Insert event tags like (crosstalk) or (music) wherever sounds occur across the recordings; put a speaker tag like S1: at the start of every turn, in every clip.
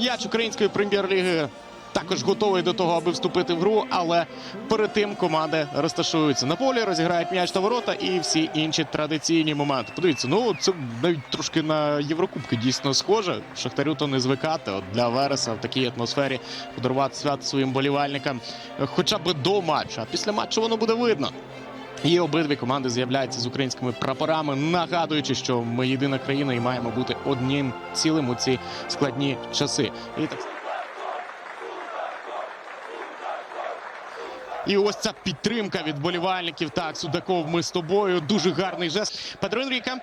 S1: М'яч української прем'єр-ліги також готовий до того, аби вступити в гру, але перед тим команди розташуються на полі, розіграють м'яч та ворота і всі інші традиційні моменти. Подивіться, ну це навіть трошки на Єврокубки дійсно схоже. Шахтарю то не звикати. От для Вереса в такій атмосфері подарувати свято своїм болівальникам е, хоча б до матчу. А після матчу воно буде видно. І обидві команди з'являються з українськими прапорами, нагадуючи, що ми єдина країна і маємо бути одним цілим у ці складні часи. І так. І ось ця підтримка від болівальників. Так, Судаков, ми з тобою. Дуже гарний жест. Петро Енріке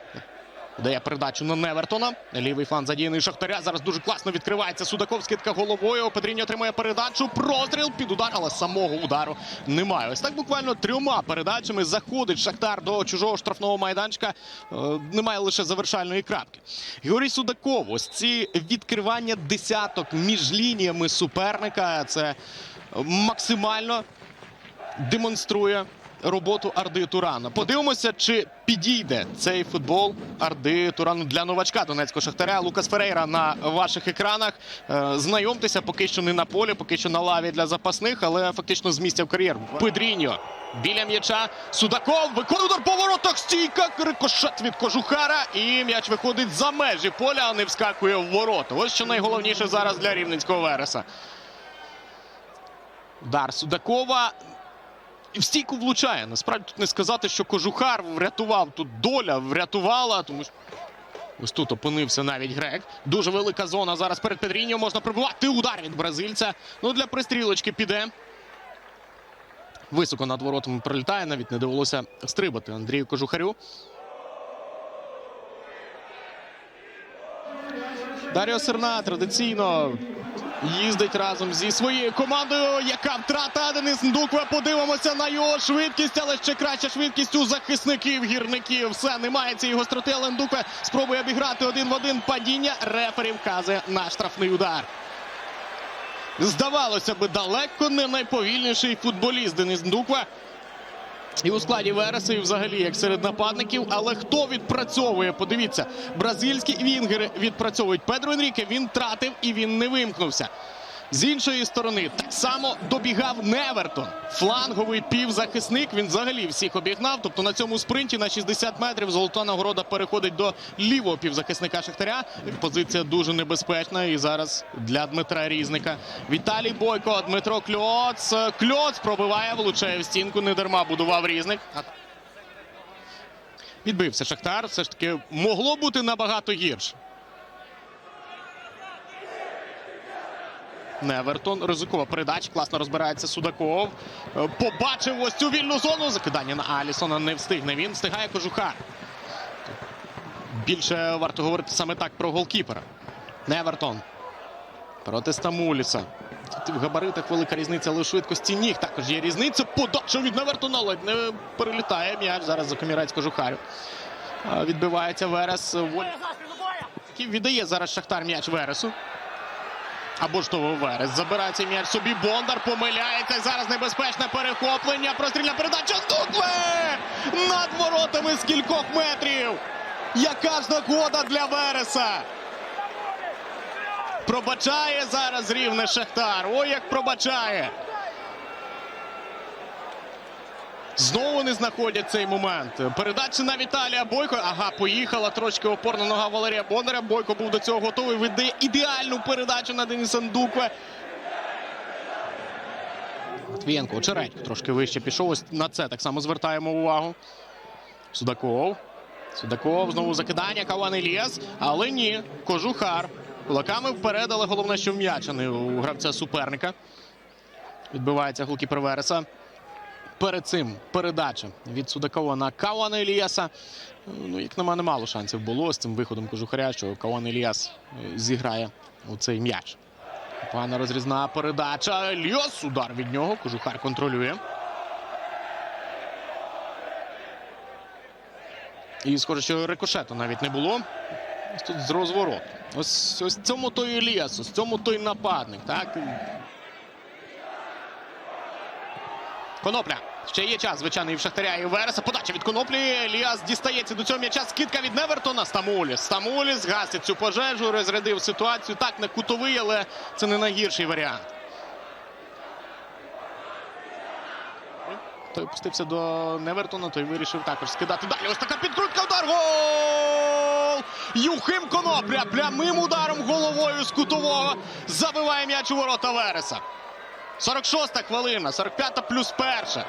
S1: дає передачу на Невертона. Лівий фланг задіяний Шахтаря. Зараз дуже класно відкривається. Судаков скидка головою. Петріньо отримує передачу. Простріл під удар, але самого удару немає. Ось так буквально трьома передачами заходить Шахтар до чужого штрафного майданчика. Е, Немає лише завершальної крапки. Георгій Судаков. Ось ці відкривання десяток між лініями суперника. Це максимально демонструє роботу Арди Турана. Подивимося, чи підійде цей футбол Арди Турану для новачка Донецького Шахтаря. Лукас Ферейра на ваших екранах. Е, Знайомтеся, поки що не на полі, поки що на лаві для запасних, але фактично з місця в кар'єру. Педріньо біля м'яча. Судаков виконує удар по воротах. Стійка. Рикошет від кожухара. І м'яч виходить за межі поля, а не вскакує в ворота. Ось що найголовніше зараз для рівненського Вереса. Удар Судакова. І в стійку влучає. Насправді тут не сказати, що кожухар врятував. Тут доля врятувала, тому що. Ось тут опинився навіть грек. Дуже велика зона. Зараз перед Педріньо можна пробивати. Удар від бразильця. Ну, для пристрілочки піде. Високо над воротами прилітає. Навіть не довелося стрибати Андрію Кожухарю. Даріо Серна традиційно їздить разом зі своєю командою. Яка втрата Денис Ndukwe. Подивимося на його швидкість, але ще краща швидкість у захисників гірників. Все немає цієї гостроти. Але Ndukwe спробує обіграти один в один падіння. Рефері вказує на штрафний удар. Здавалося би, далеко не найповільніший футболіст Денис Ndukwe. І у складі Вереса, і взагалі як серед нападників. Але хто відпрацьовує? Подивіться, бразильські вінгери відпрацьовують. Педро Енріке він тратив і він не вимкнувся. З іншої сторони, так само добігав Невертон. Фланговий півзахисник. Він взагалі всіх обігнав. Тобто на цьому спринті на 60 метрів золота нагорода переходить до лівого півзахисника Шахтаря. Позиція дуже небезпечна. І зараз для Дмитра Різника. Віталій Бойко, Дмитро Кльоц. Кльоц пробиває, влучає в стінку. Не дарма будував різник. Відбився Шахтар. Все ж таки могло бути набагато гірше. Невертон. Ризикова передача. Класно розбирається Судаков. Е, Побачив ось цю вільну зону. Закидання на Алісона не встигне. Він встигає кожухар. Більше варто говорити саме так про голкіпера. Невертон. Проти Стамуліса. Тут в габаритах велика різниця, але у швидкості ніг також є різниця. Подача від Невертона ледь не перелітає м'яч. Зараз за комірець кожухарю. Е, Відбивається Верес. Воль- Віддає зараз Шахтар м'яч Вересу. Або ж того Верес. Забирає цей м'яч собі. Бондар помиляється. Зараз небезпечне перехоплення. Прострільна передача. Дукле! Над воротами з кількох метрів. Яка ж нагода для Вереса? Пробачає зараз рівне Шахтар. Ой, як пробачає. Знову не знаходять цей момент. Передача на Віталія Бойко. Ага, поїхала трошки опорна нога Валерія Бондаря. Бойко був до цього готовий. Видає ідеальну передачу на Дениса Ndukwe. Матвієнко, очередь трошки вище пішов. Ось на це так само звертаємо увагу. Судаков. Судаков знову закидання. Каван Іліас. Але ні. Кожухар. Кулаками вперед, але головне, що м'яч, а не у гравця суперника. Відбивається голкіпер Вереса. Перед цим передача від Судакова на Кауана Іліаса. Ну, як на мене, мало шансів було з цим виходом кожухаря, що Кауан Іліас е, зіграє у цей м'яч. Погана розрізна передача. Ільяс. Удар від нього. Кожухар контролює. І схоже, що рикошету навіть не було. Ось тут з розвороту. Ось ось цьому той Іліас, ось цьому той нападник. Так? Конопля. Ще є час, звичайно, і в Шахтаря, і в Вереса. Подача від коноплі. Ліас дістається до цього м'яча. Скидка від Невертона. Стамуліс. Стамуліс гасить цю пожежу, розрядив ситуацію. Так, не кутовий, але це не найгірший варіант. Той опустився до Невертона, той вирішив також скидати далі. Ось така підкрутка, удар. Гол! Юхим Конопля прямим ударом головою з кутового забиває м'яч у ворота Вереса. 46-та хвилина, 45-та плюс перша.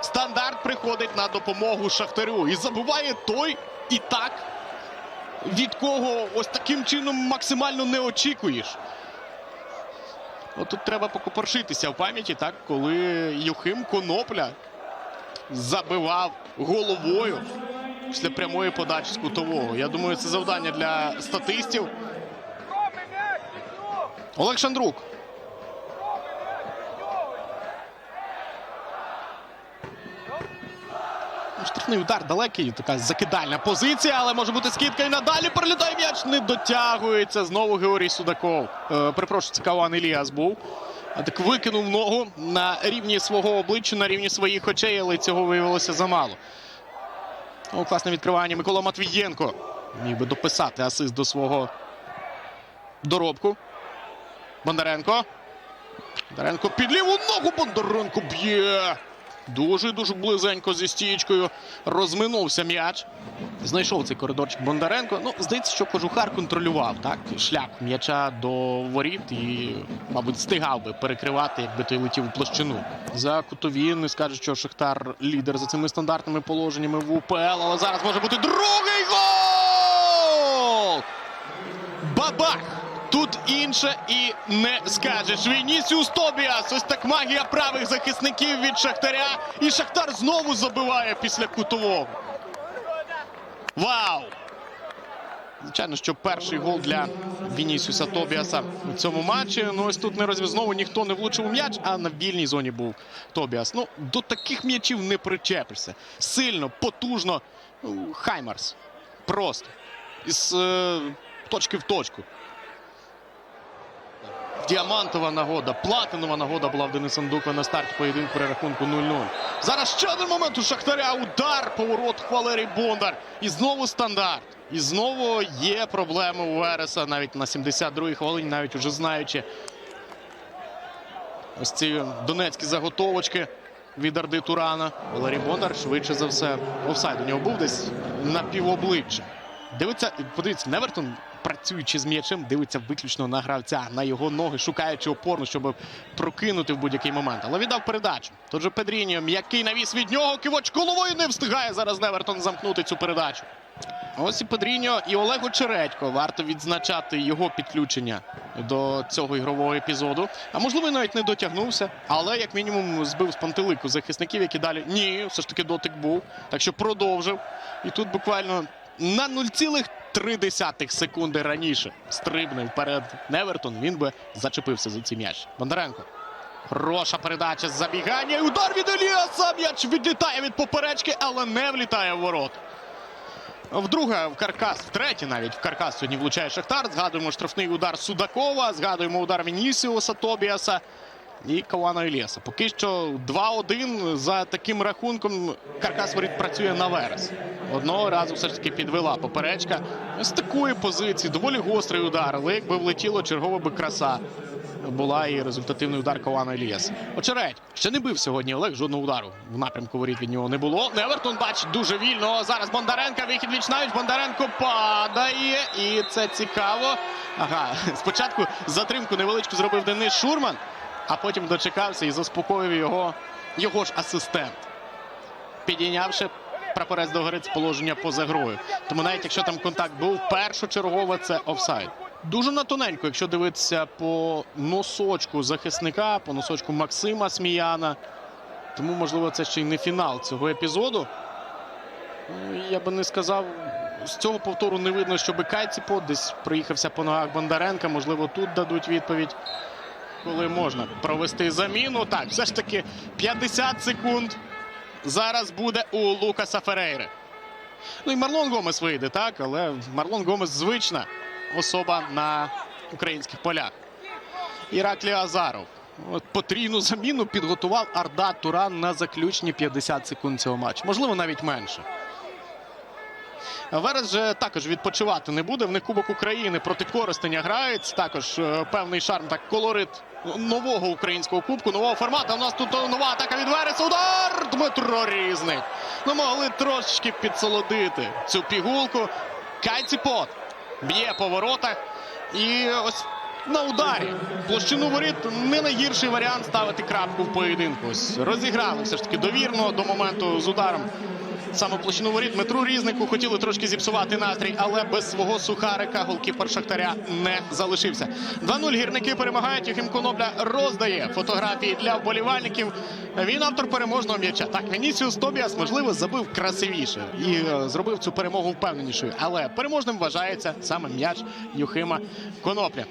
S1: Стандарт приходить на допомогу Шахтарю. І забуває той і так, від кого ось таким чином максимально не очікуєш. От тут треба покопоршитися в пам'яті, так, коли Юхим Конопля забивав головою після прямої подачі з кутового. Я думаю, це завдання для статистів. Олег Шандрук. Штрафний удар далекий, така закидальна позиція, але може бути скидка і надалі перелітає м'яч, не дотягується. Знову Георгій Судаков. Е, перепрошую, це Каван Іліас був. А так викинув ногу на рівні свого обличчя, на рівні своїх очей, але цього виявилося замало. О, класне відкривання. Микола Матвієнко міг би дописати асист до свого доробку. Бондаренко. Бондаренко під ліву ногу. Бондаренко б'є. Дуже дуже близенько зі стієчкою розминувся м'яч. Знайшов цей коридорчик Бондаренко. Ну, здається, що кожухар контролював так шлях м'яча до воріт і, мабуть, стигав би перекривати, якби той летів у площину. За кутові не скаже, що Шахтар лідер за цими стандартними положеннями в УПЛ. Але зараз може бути другий гол! Бабах! Тут інше і не скажеш. Вінісіус Тобіас. Ось так магія правих захисників від Шахтаря. І Шахтар знову забиває після кутового. Вау! Звичайно, що перший гол для Вінісіуса Тобіаса у цьому матчі. Ну ось тут не розв'язково знову ніхто не влучив у м'яч, а на вільній зоні був Тобіас. Ну, до таких м'ячів не причепишся. Сильно, потужно. Ну, Хаймарс. Просто. Із е, точки в точку. Діамантова нагода, платинова нагода була в Дениса Ндукова на старті поєдинку при рахунку 0-0. Зараз ще один момент у Шахтаря. Удар, поворот Валерій Бондар. І знову стандарт. І знову є проблеми у Вереса навіть на 72-й хвилині, навіть уже знаючи ось ці донецькі заготовочки від Арди Турана. Валерій Бондар швидше за все. Офсайд у нього був десь на півобличчя. Дивиться, подивіться, Невертон, працюючи з м'ячем, дивиться виключно на гравця, на його ноги, шукаючи опорну, щоб прокинути в будь-який момент. Але віддав передачу. Тут же Педріньо, м'який навіс від нього. Кивоч головою не встигає зараз Невертон замкнути цю передачу. Ось і Педріньо і Олег Очередько. Варто відзначати його підключення до цього ігрового епізоду. А можливо, навіть не дотягнувся, але як мінімум збив з пантелику захисників, які далі ні, все ж таки дотик був. Так що продовжив. І тут буквально на 0,3 секунди раніше стрибнув вперед Невертон. Він би зачепився за цей м'яч. Бондаренко. Хороша передача з забігання. Удар від Еліаса. М'яч відлітає від поперечки, але не влітає в ворот. Вдруге в каркас, втретє навіть в каркас сьогодні влучає Шахтар. Згадуємо штрафний удар Судакова, згадуємо удар Вінісіуса Тобіаса і Кавана Ілєса. Поки що 2-1 за таким рахунком каркас воріт працює на верес. Одного разу все ж таки підвела поперечка. З такої позиції доволі гострий удар. Але якби влетіло, чергова би краса була і результативний удар Кована Ілієс. Очередь ще не бив сьогодні Олег. Жодного удару в напрямку воріт від нього не було. Невертон бачить дуже вільно. Зараз Бондаренка. Вихід віч навіть Бондаренко падає. І це цікаво. Ага, (laughs) спочатку затримку невеличку зробив Денис Шурман, а потім дочекався і заспокоїв його його ж асистент. Підійнявши прапорець до гори з положення поза грою. Тому навіть якщо там контакт був, першочергово це офсайд. Дуже на тоненько, якщо дивитися по носочку захисника, по носочку Максима Сміяна. Тому, можливо, це ще й не фінал цього епізоду. Ну, Я би не сказав, з цього повтору не видно, щоб Кайціпо десь проїхався по ногах Бондаренка. Можливо, тут дадуть відповідь, коли можна провести заміну. Так, все ж таки 50 секунд зараз буде у Лукаса Ферейри. Ну і Марлон Гомес вийде, так, але Марлон Гомес звична особа на українських полях. Іраклі Азаров. От потрійну заміну підготував Арда Туран на заключні 50 секунд цього матчу. Можливо, навіть менше. Верес же також відпочивати не буде. В них Кубок України проти Коростеня грають. Також е, певний шарм, так колорит нового українського кубку, нового формату. У нас тут нова атака від Вереса. Удар! Дмитро Різник. Ну могли трошечки підсолодити цю пігулку. Кайціпот б'є по воротах. І ось на ударі. Площину воріт не найгірший варіант ставити крапку в поєдинку. Розіграли все ж таки довірно до моменту з ударом. Саме площину воріт Дмитру Різнику хотіли трошки зіпсувати настрій, але без свого сухарика голкіпер Шахтаря не залишився. 2-0 гірники перемагають. Юхим Конопля роздає фотографії для вболівальників. Він автор переможного м'яча. Так, Вінісіус Тобіас, можливо, забив красивіше і е, зробив цю перемогу впевненішою. Але переможним вважається саме м'яч Юхима Конопля.